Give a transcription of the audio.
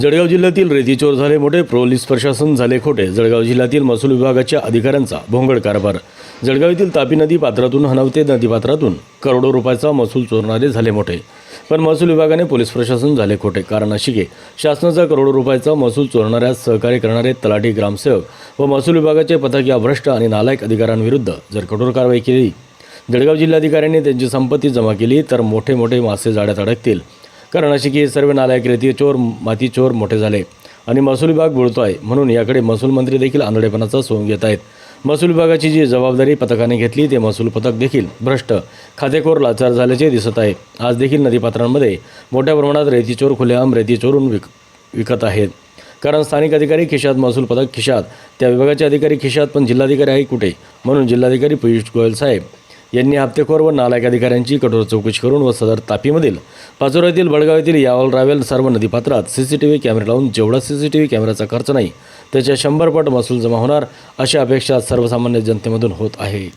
जळगाव जिल्ह्यातील रेतीचोर झाले मोठे पोलीस प्रशासन झाले खोटे. जळगाव जिल्ह्यातील महसूल विभागाच्या अधिकाऱ्यांचा भोंगड कारभार. जळगाव येथील तापी नदी पात्रातून हनवते नदीपात्रातून करोडो रुपयाचा महसूल चोरणारे झाले मोठे. पण महसूल विभागाने पोलीस प्रशासन झाले खोटे. कारण अशी की शासनाचा करोडो रुपयाचा महसूल चोरणाऱ्यास सहकार्य करणारे तलाठी ग्रामसेवक व महसूल विभागाचे पथक या भ्रष्ट आणि नालायक अधिकाऱ्यांविरुद्ध जर कठोर कारवाई केली जळगाव जिल्हाधिकाऱ्यांनी त्यांची संपत्ती जमा केली तर मोठे मोठे मासे जाळ्यात अडकतील. कारण अशी की सर्व नालायक रेती चोर माती चोर मोठे झाले. आणि महसूल विभाग बोलतो आहे म्हणून याकडे महसूल मंत्री देखील आंधळेपणाचा सोंग घेत आहेत. महसूल विभागाची जी जबाबदारी पथकाने घेतली ते महसूल पथक देखील भ्रष्ट. खातेखोर लाचार झाल्याचे दिसत आहे. आज देखील नदीपात्रांमध्ये मोठ्या प्रमाणात रेती चोर खुलेआम रेती चोरून विक विकत आहेत. कारण स्थानिक अधिकारी खिशात महसूल पथक खिशात त्या विभागाचे अधिकारी खिशात पण जिल्हाधिकारी आहे कुठे? म्हणून जिल्हाधिकारी पियुष गोयल साहेब यांनी हप्तेखोर व नालायक अधिकाऱ्यांची कठोर चौकशी करून व सदर तापीमधील पाचोरा येथील बडगाव येथील यावल रावेल सर्व नदीपात्रात सी सी टी व्ही कॅमेरे लावून जेवढा सी सी टी व्ही कॅमेऱ्याचा खर्च नाही त्याच्या शंभर पट महसूल जमा होणार अशी अपेक्षा सर्वसामान्य जनतेमधून होत आहे.